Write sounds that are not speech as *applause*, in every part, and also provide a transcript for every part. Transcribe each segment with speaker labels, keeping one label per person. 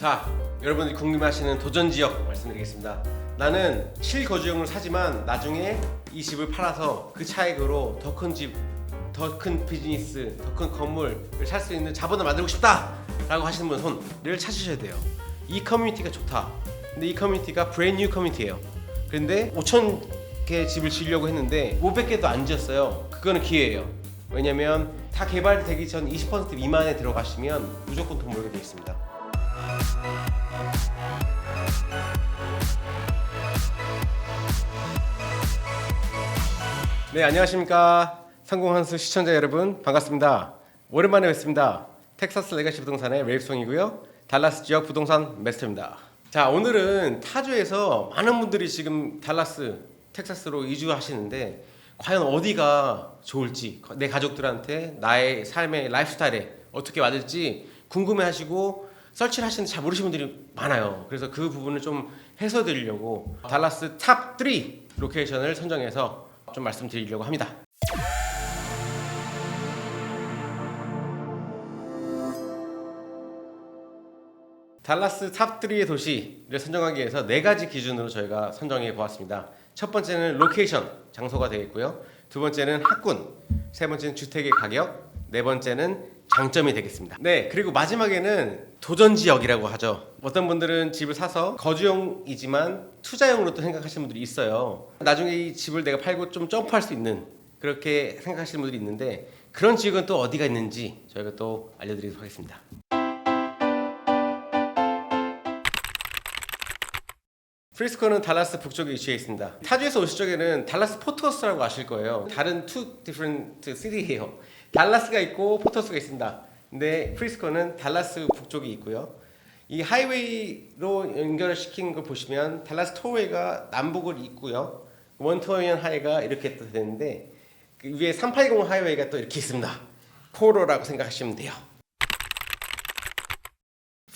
Speaker 1: 자, 여러분들이 궁금해하시는 도전 지역 말씀드리겠습니다. 나는 실거주용을 사지만 나중에 이 집을 팔아서 그 차익으로 더 큰 집, 더 큰 비즈니스, 더 큰 건물을 살 수 있는 자본을 만들고 싶다라고 하시는 분 손을 찾으셔야 돼요. 이 커뮤니티가 좋다. 근데 이 커뮤니티가 브랜뉴 커뮤니티예요. 근데 5천 개 집을 지으려고 했는데 500개도 안 지었어요. 그거는 기회예요. 왜냐면 다 개발되기 전 20% 미만에 들어가시면 무조건 돈 벌게 돼 있습니다. 네, 안녕하십니까. 성공한수 시청자 여러분, 반갑습니다. 오랜만에 뵙습니다. 텍사스 레가시 부동산의 레이송이고요. 달라스 지역 부동산 메스터입니다. 자, 오늘은 타주에서 많은 분들이 지금 달라스, 텍사스로 이주하시는데 과연 어디가 좋을지, 내 가족들한테 나의 삶의 라이프스타일에 어떻게 맞을지 궁금해하시고 설치를 하시는데 잘 모르시는 분들이 많아요. 그래서 그 부분을 좀 해소드리려고 달라스 탑3 로케이션을 선정해서 좀 말씀드리려고 합니다. 달라스 탑3의 도시를 선정하기 위해서 네 가지 기준으로 저희가 선정해 보았습니다. 첫 번째는 로케이션, 장소가 되겠고요. 두 번째는 학군, 세 번째는 주택의 가격, 네 번째는 장점이 되겠습니다. 네, 그리고 마지막에는 도전 지역이라고 하죠. 어떤 분들은 집을 사서 거주용이지만 투자용으로 또 생각하시는 분들이 있어요. 나중에 이 집을 내가 팔고 좀 점프할 수 있는 그렇게 생각하시는 분들이 있는데 그런 지역은 또 어디가 있는지 저희가 또 알려드리도록 하겠습니다. 프리스코는 달라스 북쪽에 위치해 있습니다. 타주에서 오실 적에는 달라스 포토스라고 아실 거예요. 다른 two different city예요. 달라스가 있고 포토스가 있습니다. 근데 프리스코는 달라스 북쪽에 있고요. 이 하이웨이로 연결시킨 걸 보시면 달라스 토웨이가 남북을 있고요. 원토이언 하이가 이렇게 또 되는데 그 위에 380 하이웨이가 또 이렇게 있습니다. 코로라고 생각하시면 돼요.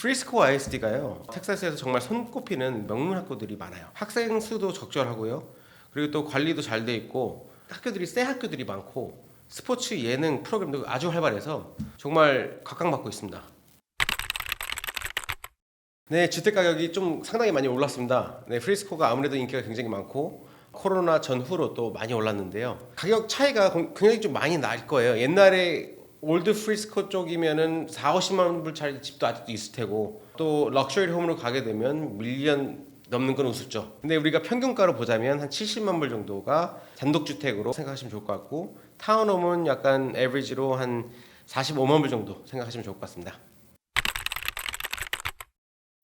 Speaker 1: 프리스코 ISD가요. 텍사스에서 정말 손꼽히는 명문 학교들이 많아요. 학생 수도 적절하고요. 그리고 또 관리도 잘 돼 있고 학교들이 새 학교들이 많고 스포츠 예능 프로그램도 아주 활발해서 정말 각광받고 있습니다. 네, 주택 가격이 좀 상당히 많이 올랐습니다. 네, 프리스코가 아무래도 인기가 굉장히 많고 코로나 전후로 또 많이 올랐는데요. 가격 차이가 굉장히 좀 많이 날 거예요. 옛날에 올드 프리스코 쪽이면은 4, 50만 불짜리 집도 아직도 있을 테고 또 럭셔리 홈으로 가게 되면 밀리언 넘는 건 우습죠. 근데 우리가 평균가로 보자면 한 70만 불 정도가 단독 주택으로 생각하시면 좋을 것 같고 타운홈은 약간 에버리지로 한 45만 불 정도 생각하시면 좋을 것 같습니다.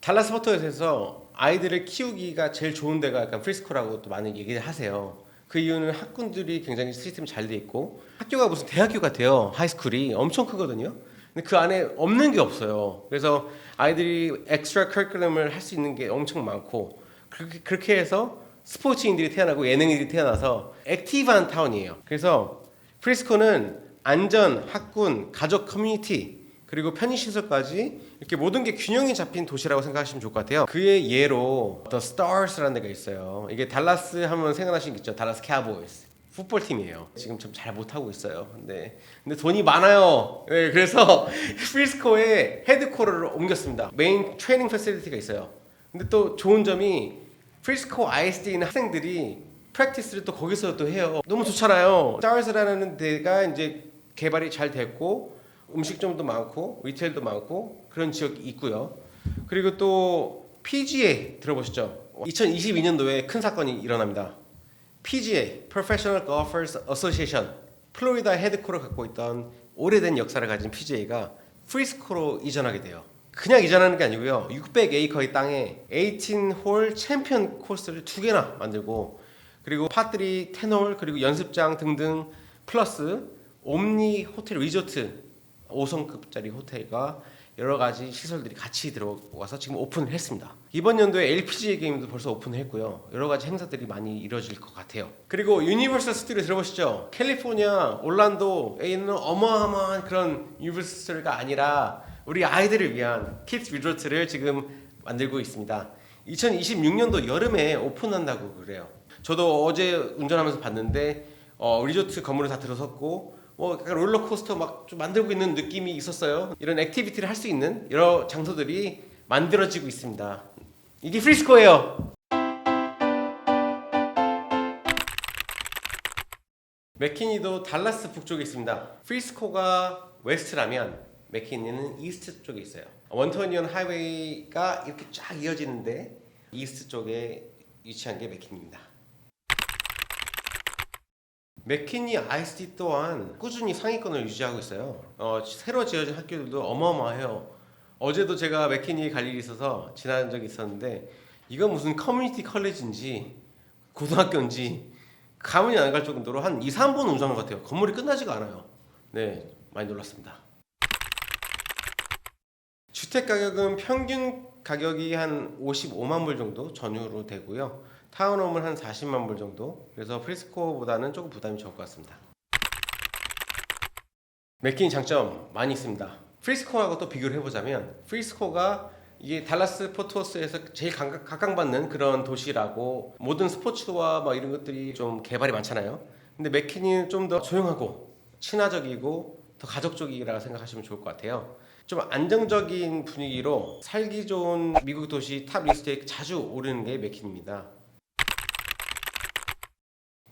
Speaker 1: 달라스 포터에서 아이들을 키우기가 제일 좋은 데가 약간 프리스코라고 또 많은 얘기를 하세요. 그 이유는 학군들이 굉장히 시스템이 잘 돼 있고 학교가 무슨 대학교 같아요. 하이스쿨이 엄청 크거든요. 근데 그 안에 없는 게 없어요. 그래서 아이들이 엑스트라 커리큘럼을 할 수 있는 게 엄청 많고 그렇게, 그렇게 해서 스포츠인들이 태어나고 예능인들이 태어나서 액티브한 타운이에요. 그래서 프리스코는 안전, 학군, 가족 커뮤니티 그리고 편의시설까지 이렇게 모든 게 균형이 잡힌 도시라고 생각하시면 좋을 것 같아요. 그의 예로 The Stars라는 데가 있어요. 이게 달라스 하면 생각나시는 게 있죠. 달라스 캐보이스. 풋볼 팀이에요. 지금 좀잘 못하고 있어요. 근데, 근데 돈이 많아요. 네, 그래서 *laughs* 프리스코에 헤드코어를 옮겼습니다. 메인 트레이닝 패시리티가 있어요. 근데 또 좋은 점이 프리스코 ISD 있는 학생들이 프랙티스를 또 거기서 또 해요. 너무 좋잖아요. 스타즈라는 데가 이제 개발이 잘 됐고 음식점도 많고 리테일도 많고 그런 지역이 있고요. 그리고 또 PGA 들어보셨죠? 2022년도에 큰 사건이 일어납니다. PGA (Professional Golfers Association) 플로리다 헤드코를 갖고 있던 오래된 역사를 가진 PGA가 프리스코로 이전하게 돼요. 그냥 이전하는 게 아니고요. 600에이커의 땅에 18홀 챔피언 코스를 두 개나 만들고 그리고 파들이 10홀 그리고 연습장 등등 플러스 옴니 호텔 리조트 5성급짜리 호텔과 여러 가지 시설들이 같이 들어와서 지금 오픈을 했습니다. 이번 연도에 LPGA 게임도 벌써 오픈을 했고요. 여러 가지 행사들이 많이 이루어질 것 같아요. 그리고 유니버설 스튜디오 들어보시죠? 캘리포니아, 올란도에 있는 어마어마한 그런 유니버설 스튜디오가 아니라 우리 아이들을 위한 키ds 리조트를 지금 만들고 있습니다. 2026년도 여름에 오픈한다고 그래요. 저도 어제 운전하면서 봤는데 어, 리조트 건물을 다 들어섰고 뭐 약간 롤러코스터 막 좀 만들고 있는 느낌이 있었어요. 이런 액티비티를 할 수 있는 여러 장소들이 만들어지고 있습니다. 이게 프리스코예요. 맥키니도 달라스 북쪽에 있습니다. 프리스코가 웨스트라면 맥키니는 이스트 쪽에 있어요. 원터니언 하이웨이가 이렇게 쫙 이어지는데 이스트 쪽에 위치한 게 맥키니입니다. 맥키니 ISD 또한 꾸준히 상위권을 유지하고 있어요. 어, 새로 지어진 학교들도 어마어마해요. 어제도 제가 맥키니에 갈 일이 있어서 지난 적이 있었는데 이건 무슨 커뮤니티 컬리지인지 고등학교인지 가문이 안 갈 정도로 한 2, 3번 운전한 것 같아요. 건물이 끝나지가 않아요. 네, 많이 놀랐습니다. 주택 가격은 평균 가격이 한 55만 불 정도 전후로 되고요. 타운홈은 한 40만 불 정도. 그래서 프리스코보다는 조금 부담이 적을 것 같습니다. 맥키니 장점 많이 있습니다. 프리스코하고 또 비교를 해보자면 프리스코가 이게 달라스 포토스에서 제일 각광- 각광받는 그런 도시라고 모든 스포츠와 막 이런 것들이 좀 개발이 많잖아요. 근데 맥키니는 좀더 조용하고 친화적이고 더 가족적이라고 생각하시면 좋을 것 같아요. 좀 안정적인 분위기로 살기 좋은 미국 도시 탑 리스트에 자주 오르는 게 맥키니입니다.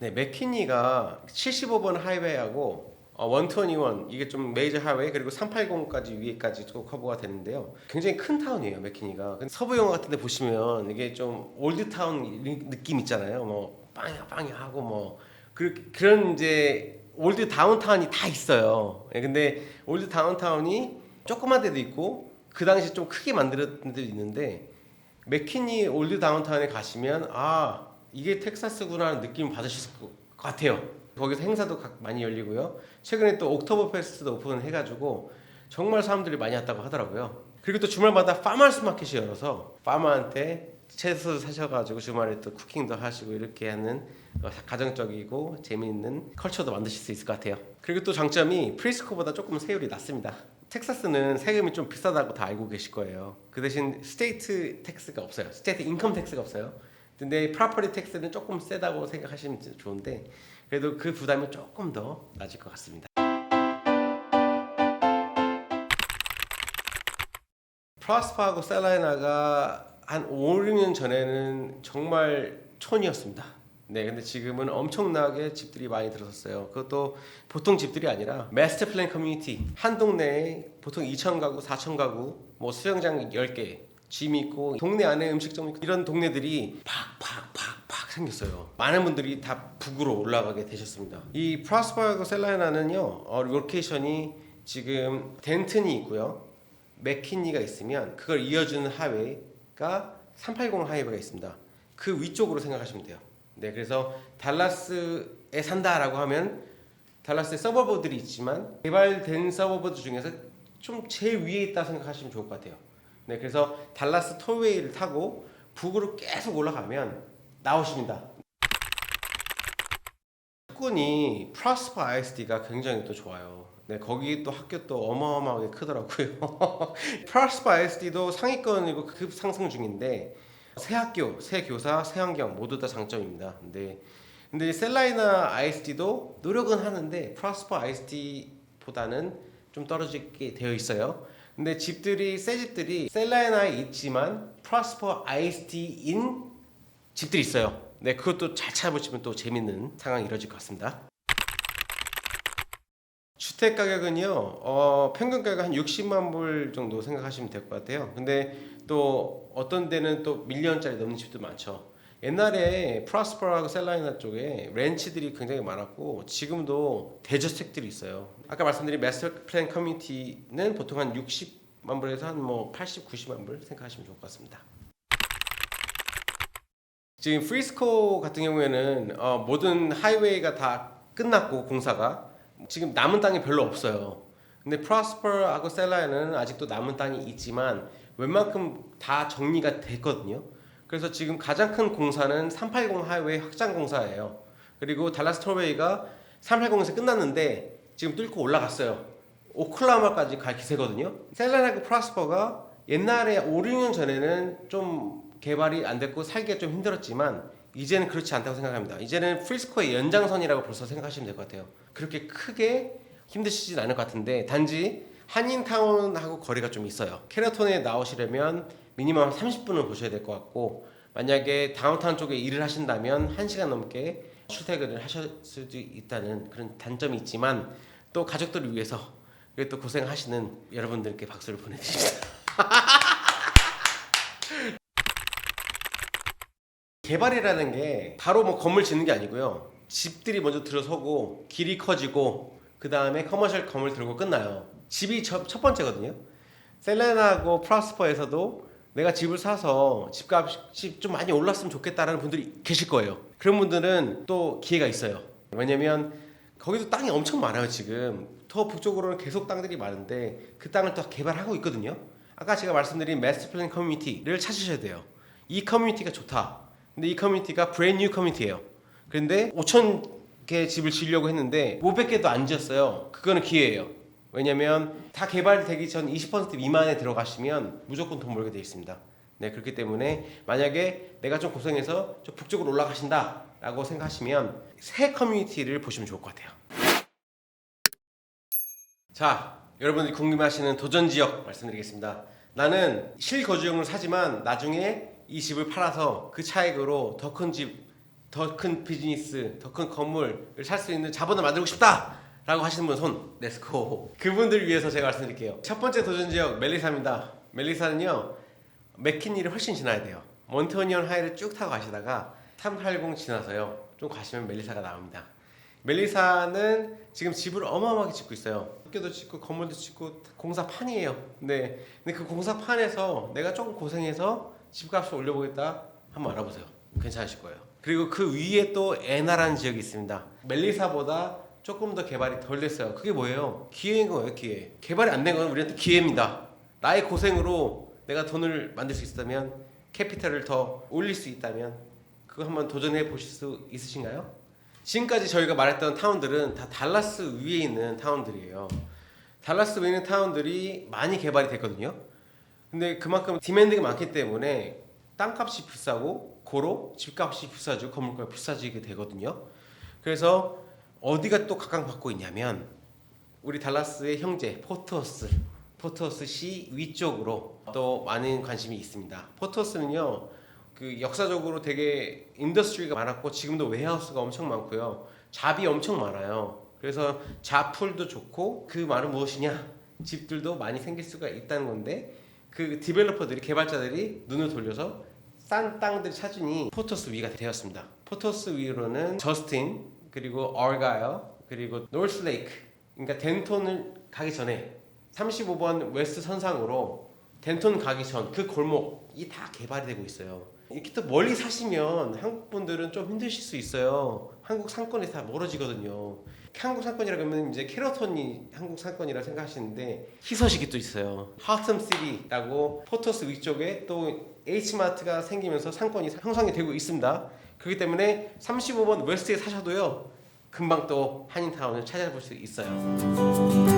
Speaker 1: 네, 맥키니가 75번 하이웨이하고 어, 121 이게 좀 메이저 하이웨이 그리고 380까지 위에까지 또 커버가 되는데요. 굉장히 큰 타운이에요, 맥키니가. 서부 영화 같은 데 보시면 이게 좀 올드 타운 이- 느낌 있잖아요. 뭐 빵야 빵야 하고 뭐 그, 그런 이제 올드 다운타운이 다 있어요. 예, 근데 올드 다운타운이 조그만 데도 있고 그 당시 좀 크게 만들었던 데도 있는데 맥키니 올드 다운타운에 가시면 아 이게 텍사스구나 하는 느낌을 받으실 것 같아요. 거기서 행사도 각- 많이 열리고요. 최근에 또 옥토버 페스트도 오픈을 해가지고 정말 사람들이 많이 왔다고 하더라고요. 그리고 또 주말마다 파마스 마켓이 열어서 파마한테 채소 사셔가지고 주말에 또 쿠킹도 하시고 이렇게 하는 어, 가정적이고 재미있는 컬처도 만드실 수 있을 것 같아요. 그리고 또 장점이 프리스코보다 조금 세율이 낮습니다. 텍사스는 세금이 좀 비싸다고 다 알고 계실 거예요. 그 대신 스테이트 텍스가 없어요. 스테이트 인컴 텍스가 없어요. 근데 프로퍼티 텍스는 조금 세다고 생각하시면 좋은데 그래도 그 부담이 조금 더 낮을 것 같습니다. 프라스파하고 셀라이나가 한 5, 6년 전에는 정말 촌이었습니다. 네, 근데 지금은 엄청나게 집들이 많이 들어섰어요. 그것도 보통 집들이 아니라 마스터 플랜 커뮤니티 한 동네에 보통 2천 가구, 4천 가구, 뭐 수영장 10개, 짐 있고 동네 안에 음식점 있고 이런 동네들이 팍팍팍팍 생겼어요. 많은 분들이 다 북으로 올라가게 되셨습니다. 이 프라스파하고 셀라이나는요, 어, 로케이션이 지금 덴튼이 있고요. 맥키니가 있으면 그걸 이어주는 하이웨이가 380 하이웨이가 있습니다. 그 위쪽으로 생각하시면 돼요. 네, 그래서 달라스에 산다라고 하면 달라스에 서버버들이 있지만 개발된 서버버들 중에서 좀 제일 위에 있다 생각하시면 좋을 것 같아요. 네, 그래서 달라스 톨웨이를 타고 북으로 계속 올라가면 나오십니다. 학군이 프라스퍼 ISD가 굉장히 또 좋아요. 네, 거기 또 학교 또 어마어마하게 크더라고요. *laughs* 프라스퍼 ISD도 상위권이고 급 상승 중인데 새 학교, 새 교사, 새 환경 모두 다 장점입니다. 근데 근데 셀라이나 ISD도 노력은 하는데 프라스퍼 ISD보다는 좀 떨어지게 되어 있어요. 근데 집들이 새 집들이 셀라이나에 있지만 프라스퍼 ISD인 집들이 있어요. 네, 그것도 잘 찾아보시면 또 재밌는 상황이 이루어질 것 같습니다. 주택 가격은요, 어, 평균 가격 한 60만 불 정도 생각하시면 될 것 같아요. 근데 또 어떤 데는 또 밀리언짜리 넘는 집도 많죠. 옛날에 프라스퍼하고 셀라이나 쪽에 렌치들이 굉장히 많았고 지금도 대저택들이 있어요. 아까 말씀드린 마스터 플랜 커뮤니티는 보통 한 60만 불에서 한 뭐 80, 90만 불 생각하시면 좋을 것 같습니다. 지금 프리스코 같은 경우에는 어, 모든 하이웨이가 다 끝났고 공사가 지금 남은 땅이 별로 없어요. 근데 프로스퍼하고 셀라에는 아직도 남은 땅이 있지만 웬만큼 다 정리가 됐거든요. 그래서 지금 가장 큰 공사는 380 하이웨이 확장 공사예요. 그리고 달라스 톨웨이가 380에서 끝났는데 지금 뚫고 올라갔어요. 오클라호마까지 갈 기세거든요. 셀라나고 프로스퍼가 옛날에 5, 6년 전에는 좀 개발이 안 됐고 살기가 좀 힘들었지만 이제는 그렇지 않다고 생각합니다. 이제는 프리스코의 연장선이라고 벌써 생각하시면 될 것 같아요. 그렇게 크게 힘드시진 않을 것 같은데 단지 한인타운하고 거리가 좀 있어요. 캐러톤에 나오시려면 미니멈 30분은 보셔야 될 것 같고 만약에 다운타운 쪽에 일을 하신다면 1시간 넘게 출퇴근을 하실 수도 있다는 그런 단점이 있지만 또 가족들을 위해서 그리고 또 고생하시는 여러분들께 박수를 보내드립니다. *laughs* 개발이라는 게 바로 뭐 건물 짓는 게 아니고요. 집들이 먼저 들어서고 길이 커지고 그 다음에 커머셜 건물 들고 끝나요. 집이 첫, 첫 번째거든요. 셀레나하고 프라스퍼에서도 내가 집을 사서 집값이 좀 많이 올랐으면 좋겠다라는 분들이 계실 거예요. 그런 분들은 또 기회가 있어요. 왜냐면 거기도 땅이 엄청 많아요 지금. 더 북쪽으로는 계속 땅들이 많은데 그 땅을 또 개발하고 있거든요. 아까 제가 말씀드린 마스터 플랜 커뮤니티를 찾으셔야 돼요. 이 커뮤니티가 좋다. 근데 이 커뮤니티가 브랜드 뉴 커뮤니티예요. 그런데 5천 개 집을 지으려고 했는데 500개도 안 지었어요. 그거는 기회예요. 왜냐면 다 개발되기 전 20% 미만에 들어가시면 무조건 돈 벌게 돼 있습니다. 네, 그렇기 때문에 만약에 내가 좀 고생해서 좀 북쪽으로 올라가신다 라고 생각하시면 새 커뮤니티를 보시면 좋을 것 같아요. 자, 여러분들이 궁금해하시는 도전 지역 말씀드리겠습니다. 나는 실거주용을 사지만 나중에 이 집을 팔아서 그 차익으로 더 큰 집, 더 큰 비즈니스, 더 큰 건물을 살 수 있는 자본을 만들고 싶다! 라고 하시는 분 손, 렛츠고. 그분들 위해서 제가 말씀드릴게요. 첫 번째 도전 지역 멜리사입니다. 멜리사는요, 맥키니를 훨씬 지나야 돼요. 몬테오니언 하이를 쭉 타고 가시다가 380 지나서요. 좀 가시면 멜리사가 나옵니다. 멜리사는 지금 집을 어마어마하게 짓고 있어요. 학교도 짓고 건물도 짓고 공사판이에요. 네. 근데 그 공사판에서 내가 조금 고생해서 집값을 올려보겠다 한번 알아보세요. 괜찮으실 거예요. 그리고 그 위에 또 에나라는 지역이 있습니다. 멜리사보다 조금 더 개발이 덜 됐어요. 그게 뭐예요? 기회인 거예요, 기회. 개발이 안 된 건 우리한테 기회입니다. 나의 고생으로 내가 돈을 만들 수 있다면 캐피탈을 더 올릴 수 있다면 그거 한번 도전해 보실 수 있으신가요? 지금까지 저희가 말했던 타운들은 다 달라스 위에 있는 타운들이에요. 달라스 위에 있는 타운들이 많이 개발이 됐거든요. 근데 그만큼 디맨드가 많기 때문에 땅값이 비싸고 고로 집값이 비싸지고 건물값이 비싸지게 되거든요. 그래서 어디가 또 각광받고 있냐면 우리 달라스의 형제 포트워스 포트워스 시 위쪽으로 또 많은 관심이 있습니다. 포트워스는요 그 역사적으로 되게 인더스트리가 많았고 지금도 웨하우스가 엄청 많고요 잡이 엄청 많아요. 그래서 잡풀도 좋고 그 말은 무엇이냐 집들도 많이 생길 수가 있다는 건데 그 디벨로퍼들이 개발자들이 눈을 돌려서 싼 땅들 찾으니 포토스 위가 되었습니다. 포토스 위로는 저스틴 그리고 얼가일 그리고 노스레이크 그러니까 덴톤을 가기 전에 35번 웨스트 선상으로 덴톤 가기 전 그 골목이 다 개발이 되고 있어요. 이렇게 또 멀리 사시면 한국 분들은 좀 힘드실 수 있어요. 한국 상권이 다 멀어지거든요. 한국 상권이라고 하면 이제 캐러톤이 한국 상권이라 생각하시는데 희서식이 또 있어요. 하텀 시티라고 포토스 위쪽에 또 H마트가 생기면서 상권이 형성이 되고 있습니다. 그렇기 때문에 35번 웨스트에 사셔도요. 금방 또 한인타운을 찾아볼 수 있어요.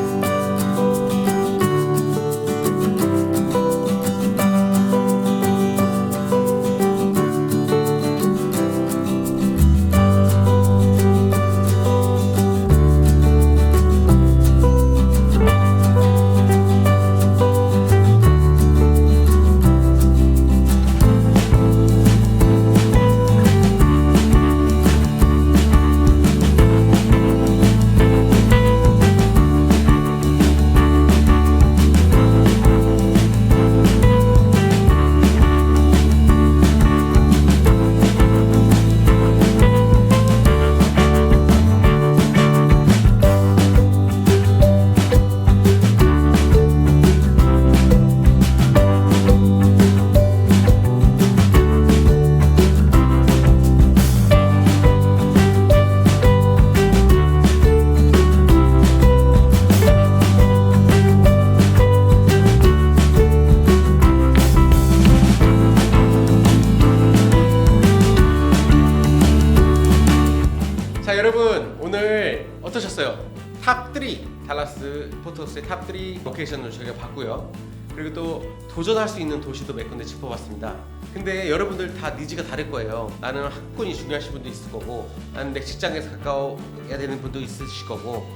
Speaker 1: 워케이션을 저희가 봤고요. 그리고 또 도전할 수 있는 도시도 몇 군데 짚어봤습니다. 근데 여러분들 다 니즈가 다를 거예요. 나는 학군이 중요하신 분도 있을 거고, 나는 내 직장에서 가까워야 되는 분도 있으실 거고,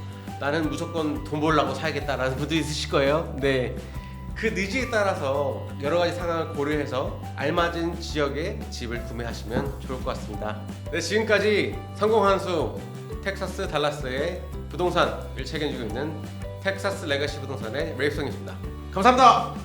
Speaker 1: 나는 무조건 돈 벌라고 살겠다라는 분도 있으실 거예요. 네. 그 니즈에 따라서 여러 가지 상황을 고려해서 알맞은 지역에 집을 구매하시면 좋을 것 같습니다. 네, 지금까지 성공한수 텍사스 달라스의 부동산 을 책임지고 있는 텍사스 레거시 부동산의 레이송입니다. 감사합니다.